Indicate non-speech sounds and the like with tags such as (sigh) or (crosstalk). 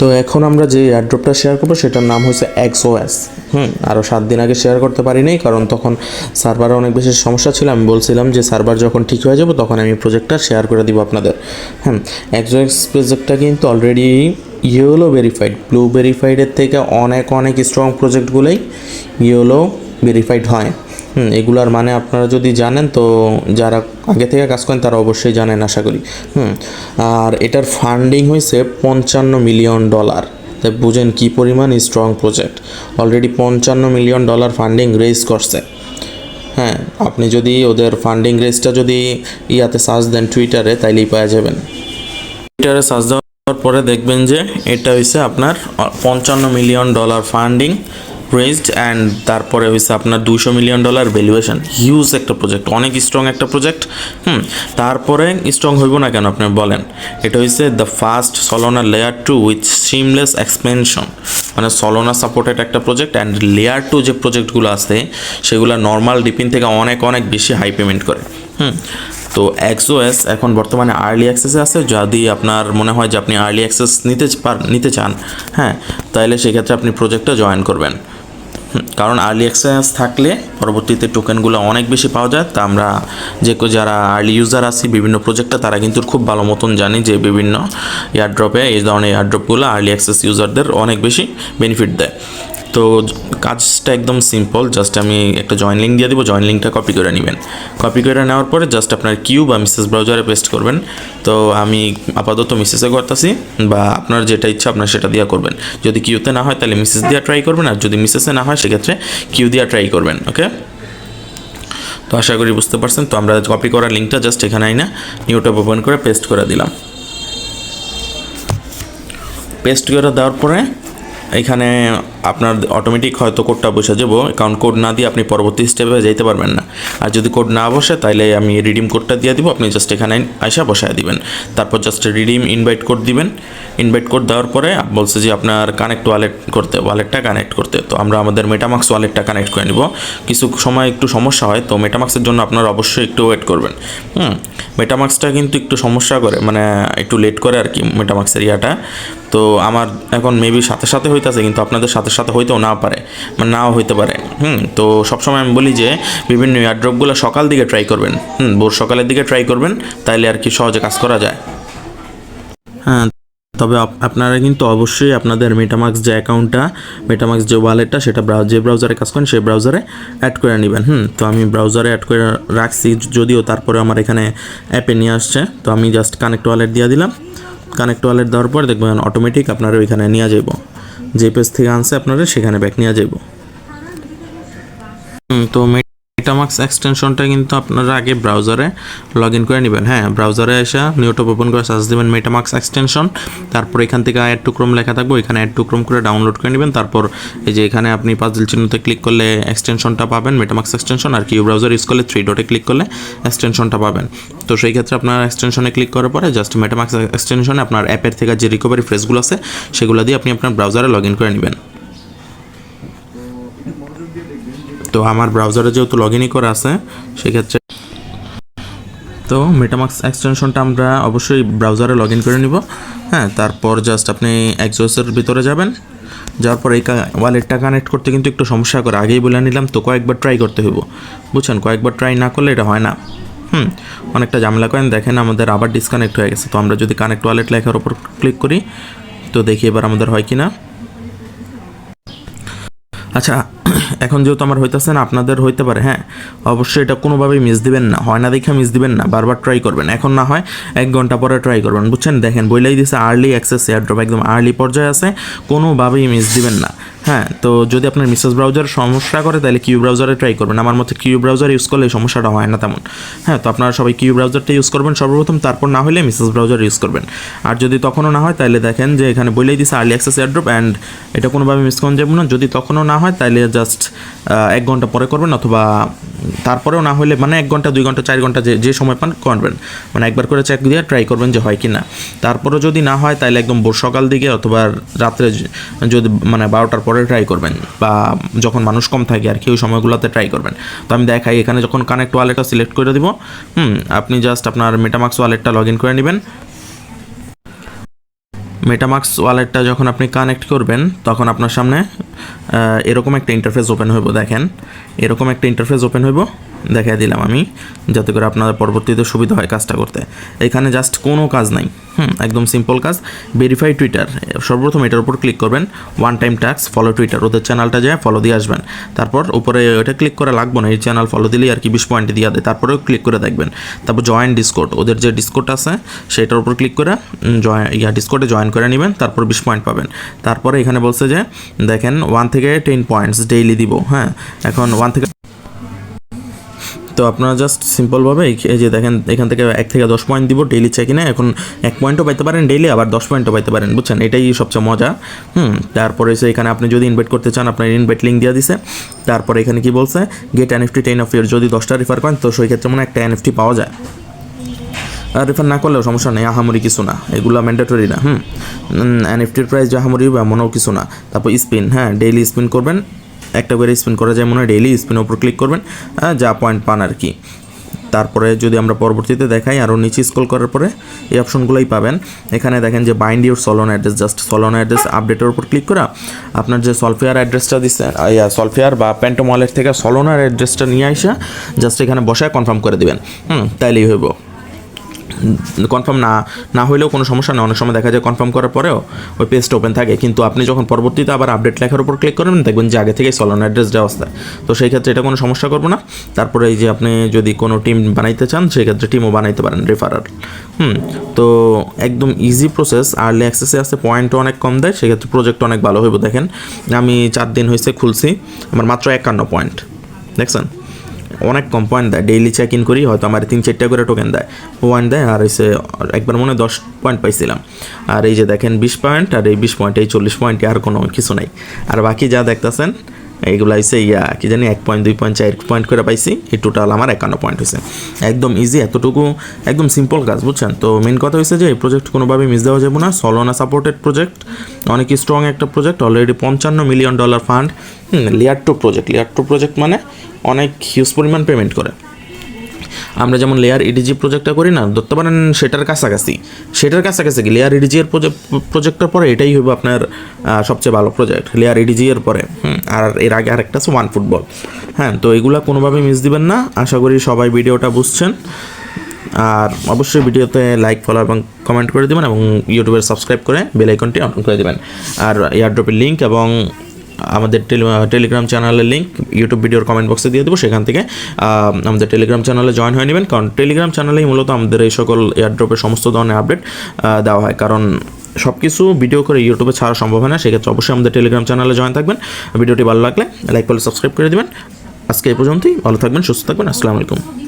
তো এখন আমরা যে এয়ারড্রপটা শেয়ার করব, সেটার নাম হচ্ছে এক্সওএস হুম আরও সাত দিন আগে শেয়ার করতে পারি পারিনি, কারণ তখন সার্ভারে অনেক বেশি সমস্যা ছিল। আমি বলছিলাম যে সার্ভার যখন ঠিক হয়ে যাবে, তখন আমি প্রজেক্টটা শেয়ার করে দিব আপনাদের। হ্যাঁ এক্সওএস প্রজেক্টটা কিন্তু অলরেডি ইয়েলো ভেরিফাইড ব্লু ভেরিফাইডের থেকে অনেক অনেক স্ট্রং প্রজেক্টগুলোই ইয়েলো ভেরিফাইড হয়। হুম, এগুলার মানে আপনারা যদি জানেন তো যারা আগে থেকে কাজ করেন তারা অবশ্যই জানেন, আশা করি। হুম, আর এটার ফান্ডিং হয়েছে পঞ্চান্ন মিলিয়ন ডলার তাই বুঝেন কী পরিমাণ স্ট্রং প্রজেক্ট অলরেডি পঞ্চান্ন মিলিয়ন ডলার ফান্ডিং রেজ করছে। হ্যাঁ আপনি যদি ওদের ফান্ডিং রেজটা যদি ইয়াতে সার্চ দেন টুইটারে তাইলেই পাওয়া যাবেন। টুইটারে সার্চ দেওয়ার পরে দেখবেন যে এটা হয়েছে আপনার পঞ্চান্ন million dollar funding raised and তারপরে হয়েছে আপনার দুশো মিলিয়ন ডলার ভ্যালুয়েশন হিউজ একটা প্রজেক্ট অনেক স্ট্রং একটা প্রজেক্ট হুম, তারপরে স্ট্রং হইব না কেন আপনি বলেন? এটা হয়েছে the first Solana layer two with seamless expansion মানে সলোনা সাপোর্টেড একটা প্রজেক্ট অ্যান্ড লেয়ার টু যে প্রজেক্টগুলো আছে, সেগুলো নর্মাল ডিপিন থেকে অনেক অনেক বেশি হাই পেমেন্ট করে। হুম, তো এক্সওএস এখন বর্তমানে আর্লি অ্যাক্সেসে আছে। যদি আপনার মনে হয় যে আপনি আর্লি অ্যাক্সেস নিতে পার, নিতে চান হ্যাঁ তাহলে সেক্ষেত্রে আপনি প্রজেক্টটা জয়েন করবেন। কারণ আর্লি অ্যাক্সেস থাকলে পরবর্তীতে টোকেনগুলো অনেক বেশি পাওয়া যায়। তা আমরা যে যারা আর্লি ইউজার আছি, বিভিন্ন প্রজেক্টে তারা কিন্তু খুব ভালো মতন জানি যে বিভিন্ন এয়ারড্রপে এই ধরনের এয়ারড্রপগুলো আর্লি অ্যাক্সেস ইউজারদের অনেক বেশি বেনিফিট দেয়। তো কাজটা একদম সিম্পল জাস্ট আমি একটা জয়েন লিঙ্ক দিয়ে দেবো জয়েন লিঙ্কটা কপি করে নেবেন। কপি করে নেওয়ার পরে জাস্ট আপনার কিউ বা মিসেস ব্রাউজারে পেস্ট করবেন। তো আমি আপাতত মিসেসে করতেছি, বা আপনার যেটা ইচ্ছা আপনার সেটা দিয়ে করবেন। যদি কিউতে না হয় তাহলে মিসেস দিয়ে ট্রাই করবেন, আর যদি মিসেসে না হয় সেক্ষেত্রে কিউ দিয়ে ট্রাই করবেন ওকে তো আশা করি বুঝতে পারছেন, তো আমরা কপি করার লিঙ্কটা জাস্ট এখানে আইনা নিউটপ ওপেন করে পেস্ট করে দিলাম। পেস্ট করে দেওয়ার পরে এখানে আপনার অটোমেটিক হয়তো কোডটা বসে যাব, কারণ কোড না দিয়ে আপনি পরবর্তী স্টেপে যেতে পারবেন না। আর যদি কোড না বসে তাহলে আমি রিডিম কোডটা দিয়ে দিব, আপনি জাস্ট এখানে আইসা বসায় দিবেন। তারপর জাস্ট রিডিম ইনভাইট কোড দিবেন। ইনভাইট কোড দেওয়ার পরে বলছে যে আপনার কানেক্ট ওয়ালেট করতে ওয়ালেটটা কানেক্ট করতে। তো আমরা আমাদের মেটামাক্স ওয়ালেটটা কানেক্ট করে নিব। কিছু সময় একটু সমস্যা হয়, তো মেটামাক্সের জন্য আপনারা অবশ্যই একটু ওয়েট করবেন। হুম মেটামাক্সটা কিন্তু একটু সমস্যা করে মানে একটু লেট করে আর কি মেটামাক্সের ইয়াটা। তো আমার এখন মেবি সাথে সাথে হইতেছে, কিন্তু আপনাদের সাথে সাথে হইতেও না পারে মানে নাও হইতে পারে। হুম, তো সবসময় আমি বলি যে, বিভিন্ন এয়ারড্রপগুলো সকাল দিকে ট্রাই করবেন। হুম, ভোর সকালের দিকে ট্রাই করবেন, তাইলে আর কি সহজে কাজ করা যায়। হ্যাঁ তবে আপ- আপনারা কিন্তু অবশ্যই আপনাদের মেটামাক্স যে অ্যাকাউন্টটা মেটামাক্স যে ওয়ালেটটা সেটা যে ব্রাউজারে কাজ করেন, সেই ব্রাউজারে অ্যাড করে নেবেন। হুম, তো আমি ব্রাউজারে অ্যাড করে রাখছি, যদিও তারপরে আমার এখানে অ্যাপে নিয়ে আসছে, তো আমি জাস্ট কানেক্ট ওয়ালেট দিয়ে দিলাম। কানেক্ট ওয়ালেট দেওয়ার পর দেখবেন অটোমেটিক আপনারা ওইখানে নিয়ে যাব যে পেজ থেকে আনছে আপনারা সেখানে ব্যাক নিয়ে যাব তো মেটামাক্স এক্সটেনশনটা কিন্তু আপনারা আগে ব্রাউজারে লগ ইন করে নেবেন। হ্যাঁ ব্রাউজারে এসে নিউটপ ওপেন করে সার্চ দেবেন মেটামাক্স এক্সটেনশন তারপর এখান থেকে অ্যাড টু ক্রোম লেখা থাকবে এখানে অ্যাড টু ক্রোম করে ডাউনলোড করে নেবেন। তারপর এই যে এখানে আপনি পাজল চিহ্নতে ক্লিক করলে এক্সটেনশনটা পাবেন মেটামাক্স এক্সটেনশন আর কিউ ব্রাউজার ইউজ করলে থ্রি ডটে ক্লিক করলে এক্সটেনশনটা পাবেন। তো সেই ক্ষেত্রে আপনার এক্সটেনশনে ক্লিক করার পরে জাস্ট মেটামাক্স এক্সটেনশনে আপনার অ্যাপের থেকে যে রিকভারি ফ্রেজগুলো আছে, সেগুলো দিয়ে আপনি আপনার ব্রাউজারে লগ ইন করে নেবেন। তো আমার ব্রাউজারে যেহেতু লগ ইনই করা আছে, সেক্ষেত্রে তো মেটামাক্স এক্সটেনশনটা আমরা অবশ্যই ব্রাউজারে লগ ইন করে নিব। হ্যাঁ তারপর জাস্ট আপনি এক্সোসের ভিতরে যাবেন। যাওয়ার পর এই ওয়ালেটটা কানেক্ট করতে কিন্তু একটু সমস্যা করে। আগেই বলে নিলাম তো কয়েকবার ট্রাই করতে হইব। বুঝছেন? কয়েকবার ট্রাই না করলে এটা হয় না। হুম, অনেকটা ঝামেলা করেন। দেখেন আমাদের আবার ডিসকানেক্ট হয়ে গেছে। তো আমরা যদি কানেক্ট ওয়ালেট লেখার উপর ক্লিক করি, তো দেখি এবার আমাদের হয় কি না আচ্ছা (clears throat) এখন যেহেতু আমার হইতেছে না, আপনাদের হইতে পারে হ্যাঁ? অবশ্যই এটা কোনোভাবেই মিস দিবেন না। হয় না দেখে মিস দিবেন না, বারবার ট্রাই করবেন। এখন না হয় এক ঘণ্টা পরে ট্রাই করবেন, বুঝছেন? দেখেন, বইলাই দিছে আর্লি অ্যাক্সেস এয়ারড্রপ একদম আর্লি পর্যায়ে আছে, কোনোভাবেই মিস দিবেন না। হ্যাঁ তো যদি আপনার মিসেস ব্রাউজার সমস্যা করে, তাহলে কিউ ব্রাউজারে ট্রাই করবেন। আমার মতে কিউ ব্রাউজার ইউজ করলে সমস্যাটা হয় না তেমন। হ্যাঁ তো আপনারা সবাই কিউ ব্রাউজারটা ইউজ করবেন সর্বপ্রথম, তারপর না হলে মিসেস ব্রাউজার ইউজ করবেন। আর যদি তখনও না হয়, তাহলে দেখেন যে এখানে বলেই দিছে আর্লি অ্যাক্সেস এয়ারড্রপ অ্যান্ড এটা কোনোভাবে মিস করা যাবে না। যদি তখনও না হয় তাহলে জাস্ট এক ঘণ্টা পরে করবেন অথবা তারপরেও না হলে মানে এক ঘণ্টা, দুই ঘণ্টা, চার ঘণ্টা যে যে সময় পান করবেন। মানে একবার করে চেক দিয়ে ট্রাই করবেন যে হয় কি না তারপরেও যদি না হয় তাহলে একদম সকাল দিকে অথবা রাত্রে যদি মানে বারোটার পরে ট্রাই করবেন বা যখন মানুষ কম থাকে আর কি, ওই সময়গুলোতে ট্রাই করবেন। তো আমি দেখাই, এখানে যখন কানেক্ট ওয়ালেটটা সিলেক্ট করে দিব, হুম, আপনি জাস্ট আপনার মেটামাক্স ওয়ালেটটা লগ ইন করে নেবেন। মেটামাক্স ওয়ালেটটা যখন আপনি কানেক্ট করবেন, তখন আপনার সামনে এরকম একটা ইন্টারফেস ওপেন হইব, দেখেন। এরকম একটা ইন্টারফেস ওপেন হইব। দেখাই দিলাম আমি, যাতে করে আপনাদের পরবর্তীতে সুবিধা হয় কাজটা করতে। এখানে জাস্ট কোনো কাজ নাই, হুম, একদম সিম্পল কাজ। ভেরিফাই টুইটার সর্বপ্রথম এটার উপর ক্লিক করবেন ওয়ান টাইম ট্যাক্স ফলো টুইটার ওদের চ্যানেলটা যায় ফলো দিয়ে আসবেন। তারপর উপরে ওটা ক্লিক করে লাগবো না, এই চ্যানেল ফলো দিলেই আর কি বিশ পয়েন্ট দিয়ে দেয়। তারপরেও ক্লিক করে দেখবেন। তারপর জয়েন ডিসকোড ওদের যে ডিসকোড আছে, সেটার উপর ক্লিক করে জয়েন ইয়া ডিসকোডে জয়েন করে নেবেন, তারপর বিশ পয়েন্ট পাবেন। তারপরে এখানে বলছে যে, দেখেন ওয়ান থেকে টেন পয়েন্টস ডেইলি দিব হ্যাঁ এখন ওয়ান থেকে তো আপনারা জাস্ট সিম্পলভাবে এই যে দেখেন, এখান থেকে এক থেকে দশ পয়েন্ট দিব ডেইলি চেক ইনে এখন এক পয়েন্টও পাইতে পারেন ডেইলি আবার দশ পয়েন্টও পাইতে পারেন, বুঝছেন? এটাই সবচেয়ে মজা। হুম, তারপরে এসে এখানে আপনি যদি ইনভাইট করতে চান, আপনার ইনভাইট লিঙ্ক দিয়ে দিছে। তারপরে এখানে কি বলছে? Get NFT ten of year যদি দশটা রেফার করেন, তো সেই ক্ষেত্রে মনে একটা এনএফটি পাওয়া যায়। আর রেফার না করলেও সমস্যা নেই, আহামরি কিছু না, এগুলো ম্যান্ডেটরি না, হুম। এনএফটির প্রাইস যে আহামরি এমনও কিছু না। তারপর স্পিন হ্যাঁ ডেইলি স্পিন করবেন। একটা করে স্পিন করা যায়, মনে হয় ডেইলি স্পিনের উপর ক্লিক করবেন যা পয়েন্ট পান আর কি। তারপরে যদি আমরা পরবর্তীতে দেখাই আরও নিচে স্ক্রল করার পরে এই অপশনগুলোই পাবেন। এখানে দেখেন যে bind your Sol address just Sol address আপডেটের উপর ক্লিক করা। আপনার যে সলফেয়ার অ্যাড্রেসটা দিচ্ছে ইয়া সলফেয়ার বা প্যান্টম ওয়ালেট থেকে সলোনার অ্যাড্রেসটা নিয়ে আসা জাস্ট এখানে বসায় কনফার্ম করে দেবেন। হুম, তাইলেই হইব। কনফার্ম না না হলেও কোনো সমস্যা নেই। অনেক সময় দেখা যায় কনফার্ম করার পরেও ওই পেজটা ওপেন থাকে। কিন্তু আপনি যখন পরবর্তীতে আবার আপডেট লেখার উপর ক্লিক করবেন, দেখবেন যে আগে থেকেই সলন অ্যাড্রেস দেওয়া আছে। তো সেই ক্ষেত্রে এটা কোনো সমস্যা করব না। তারপরে এই যে আপনি যদি কোনো টিম বানাইতে চান, সেই ক্ষেত্রে টিমও বানাইতে পারেন রেফারার হুম, তো একদম ইজি প্রসেস আর্লি অ্যাক্সেসে আছে পয়েন্টও অনেক কম দেয় সেক্ষেত্রে প্রজেক্ট অনেক ভালো হইব। দেখেন, আমি চার দিন হয়েছে খুলছি, আমার মাত্র একান্ন পয়েন্ট দেখছেন? অনেক কম পয়েন্ট দেয় ডেইলি চেক ইন করি, হয়তো আমার তিন চারটা করে টোকেন দেয়। পয়েন্ট দেয়, আর এসে একবার মনে দশ পয়েন্ট পাইছিলাম। আর এই যে দেখেন বিশ পয়েন্ট আর এই বিশ পয়েন্ট এই চল্লিশ পয়েন্ট আর কোনো কিছু নাই। আর বাকি যা দেখতেছেন এইগুলো হয়েছে ইয়া, কি জানি, এক পয়েন্ট দুই পয়েন্ট চার পয়েন্ট করে পাইছি। এই টোটাল আমার একান্ন পয়েন্ট হয়েছে একদম ইজি এতটুকু একদম সিম্পল কাজ, বুঝছেন? তো মেন কথা হয়েছে যে, এই প্রজেক্ট কোনোভাবে মিস দেওয়া যাবে না। সলোনা সাপোর্টেড প্রজেক্ট অনেক স্ট্রং একটা প্রজেক্ট অলরেডি পঞ্চান্ন million dollar fund layer two project layer two project মানে অনেক হিউজ পরিমাণ পেমেন্ট করে। আমরা যেমন লেয়ার ইডিজি প্রজেক্টটা করি না, ধরতে পারেন সেটার কাছাকাছি। সেটার কাছাকাছি লেয়ার ইডিজি এর প্রজেক্টের পরে এটাই হবে আপনার সবচেয়ে ভালো প্রজেক্ট লেয়ার ইডিজি এর পরে। আর এর আগে আরেকটা আছে ওয়ান ফুটবল হ্যাঁ তো এগুলা কোনোভাবে মিস দিবেন না, আশা করি সবাই ভিডিওটা বুঝছেন। আর অবশ্যই ভিডিওতে লাইক ফলো এবং কমেন্ট করে দেবেন এবং ইউটিউবে সাবস্ক্রাইব করে বেল আইকনটি অন করে দেবেন। আর এয়ারড্রপের লিঙ্ক এবং আমাদের টেলি- টেলিগ্রাম চ্যানেলের লিঙ্ক ইউটিউব ভিডিওর কমেন্ট বক্সে দিয়ে দেবো, সেখান থেকে আমাদের টেলিগ্রাম চ্যানেলে জয়েন হয়ে নেবেন। কারণ টেলিগ্রাম চ্যানেলেই মূলত আমাদের এই সকল এয়ারড্রপের সমস্ত ধরনের আপডেট দেওয়া হয়। কারণ সব কিছু ভিডিও করে ইউটিউবে ছাড়া সম্ভব হয় না, সেক্ষেত্রে অবশ্যই আমাদের টেলিগ্রাম চ্যানেলে জয়েন থাকবেন। ভিডিওটি ভালো লাগলে লাইক করলে সাবস্ক্রাইব করে দেবেন। আজকে এই পর্যন্তই, ভালো থাকবেন, সুস্থ থাকবেন, আসসালামু আলাইকুম।